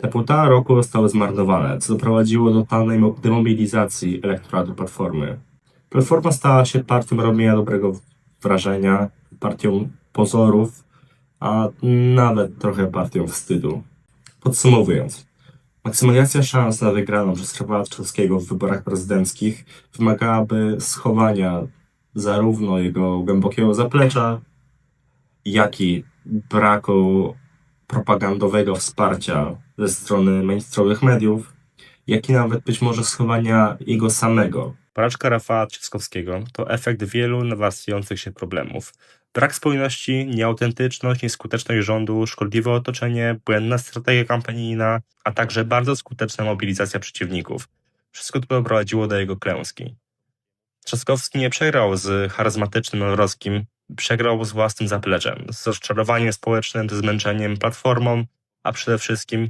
Te półtora roku zostały zmarnowane, co doprowadziło do totalnej mo- demobilizacji elektoratu Platformy. Platforma stała się partią robienia dobrego wrażenia, partią pozorów, a nawet trochę partią wstydu. Podsumowując, maksymalizacja szans na wygraną przez Trzaskowskiego w wyborach prezydenckich wymagałaby schowania zarówno jego głębokiego zaplecza, jak i braku propagandowego wsparcia ze strony mainstreamowych mediów, jak i nawet być może schowania jego samego. Porażka Rafała Trzaskowskiego to efekt wielu nawarstwiających się problemów. Brak spójności, nieautentyczność, nieskuteczność rządu, szkodliwe otoczenie, błędna strategia kampanijna, a także bardzo skuteczna mobilizacja przeciwników. Wszystko to doprowadziło do jego klęski. Trzaskowski nie przegrał z charyzmatycznym Norowskim, przegrał z własnym zapleczem, z rozczarowaniem społecznym, ze zmęczeniem platformą, a przede wszystkim